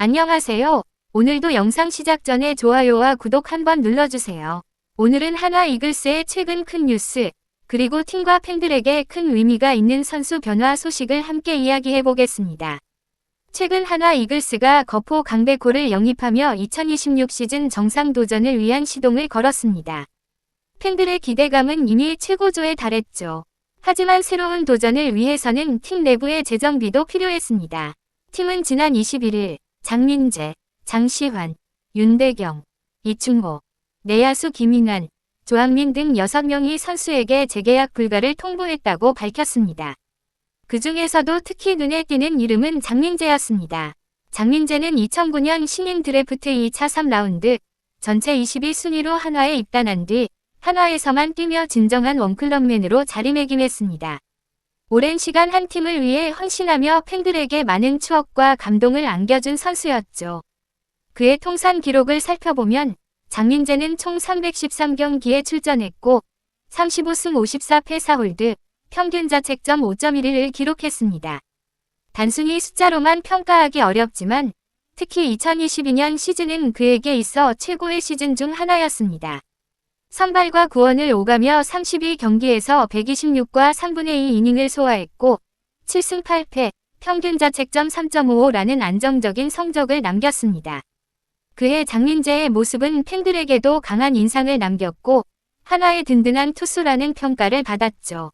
안녕하세요. 오늘도 영상 시작 전에 좋아요와 구독 한번 눌러주세요. 오늘은 한화 이글스의 최근 큰 뉴스, 그리고 팀과 팬들에게 큰 의미가 있는 선수 변화 소식을 함께 이야기해 보겠습니다. 최근 한화 이글스가 거포 강백호를 영입하며 2026 시즌 정상 도전을 위한 시동을 걸었습니다. 팬들의 기대감은 이미 최고조에 달했죠. 하지만 새로운 도전을 위해서는 팀 내부의 재정비도 필요했습니다. 팀은 지난 21일 장민재, 장시환, 윤대경, 이충호, 내야수 김인환, 조한민 등 6명이 선수에게 재계약 불가를 통보했다고 밝혔습니다. 그 중에서도 특히 눈에 띄는 이름은 장민재였습니다. 장민재는 2009년 신인 드래프트 2차 3라운드 전체 22순위로 한화에 입단한 뒤 한화에서만 뛰며 진정한 원클럽맨으로 자리매김했습니다. 오랜 시간 한 팀을 위해 헌신하며 팬들에게 많은 추억과 감동을 안겨준 선수였죠. 그의 통산 기록을 살펴보면 장민재는 총 313경기에 출전했고 35승 54패 4홀드, 평균 자책점 5.11을 기록했습니다. 단순히 숫자로만 평가하기 어렵지만 특히 2022년 시즌은 그에게 있어 최고의 시즌 중 하나였습니다. 선발과 구원을 오가며 32경기에서 126과 3분의 2 이닝을 소화했고 7승 8패, 평균 자책점 3.55라는 안정적인 성적을 남겼습니다. 그의 장민재의 모습은 팬들에게도 강한 인상을 남겼고 하나의 든든한 투수라는 평가를 받았죠.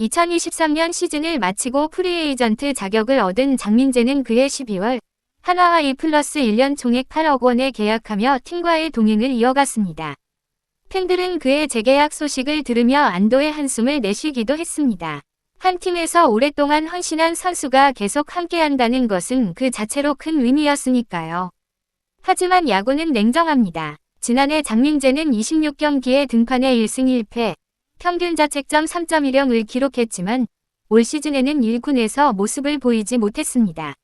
2023년 시즌을 마치고 프리에이전트 자격을 얻은 장민재는 그해 12월 하나와 2 플러스 1년 총액 8억 원에 계약하며 팀과의 동행을 이어갔습니다. 팬들은 그의 재계약 소식을 들으며 안도의 한숨을 내쉬기도 했습니다. 한 팀에서 오랫동안 헌신한 선수가 계속 함께한다는 것은 그 자체로 큰 의미였으니까요. 하지만 야구는 냉정합니다. 지난해 장민재는 26경기에 등판해 1승 1패, 평균 자책점 3.10을 기록했지만 올 시즌에는 1군에서 모습을 보이지 못했습니다.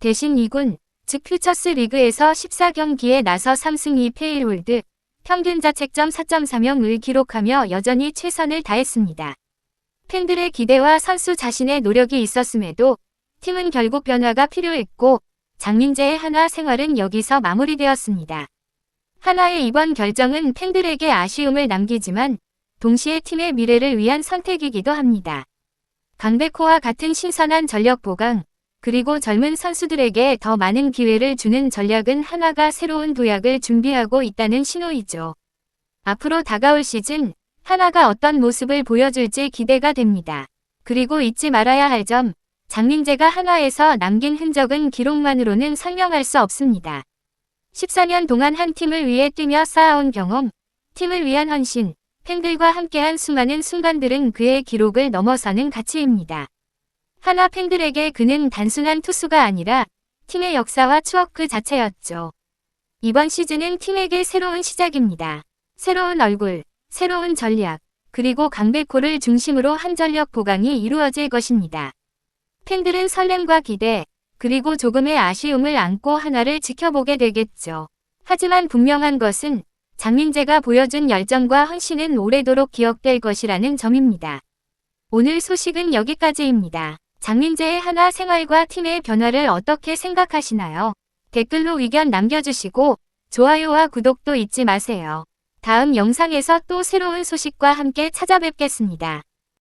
대신 2군, 즉 퓨처스 리그에서 14경기에 나서 3승 2패 1홀드, 평균 자책점 4.30을 기록하며 여전히 최선을 다했습니다. 팬들의 기대와 선수 자신의 노력이 있었음에도 팀은 결국 변화가 필요했고 장민재의 한화 생활은 여기서 마무리되었습니다. 한화의 이번 결정은 팬들에게 아쉬움을 남기지만 동시에 팀의 미래를 위한 선택이기도 합니다. 강백호와 같은 신선한 전력 보강, 그리고 젊은 선수들에게 더 많은 기회를 주는 전략은 한화가 새로운 도약을 준비하고 있다는 신호이죠. 앞으로 다가올 시즌, 한화가 어떤 모습을 보여줄지 기대가 됩니다. 그리고 잊지 말아야 할 점, 장민재가 한화에서 남긴 흔적은 기록만으로는 설명할 수 없습니다. 14년 동안 한 팀을 위해 뛰며 쌓아온 경험, 팀을 위한 헌신, 팬들과 함께한 수많은 순간들은 그의 기록을 넘어서는 가치입니다. 하나 팬들에게 그는 단순한 투수가 아니라 팀의 역사와 추억 그 자체였죠. 이번 시즌은 팀에게 새로운 시작입니다. 새로운 얼굴, 새로운 전략, 그리고 강백호를 중심으로 한 전력 보강이 이루어질 것입니다. 팬들은 설렘과 기대, 그리고 조금의 아쉬움을 안고 하나를 지켜보게 되겠죠. 하지만 분명한 것은 장민재가 보여준 열정과 헌신은 오래도록 기억될 것이라는 점입니다. 오늘 소식은 여기까지입니다. 장민재의 한화 생활과 팀의 변화를 어떻게 생각하시나요? 댓글로 의견 남겨주시고 좋아요와 구독도 잊지 마세요. 다음 영상에서 또 새로운 소식과 함께 찾아뵙겠습니다.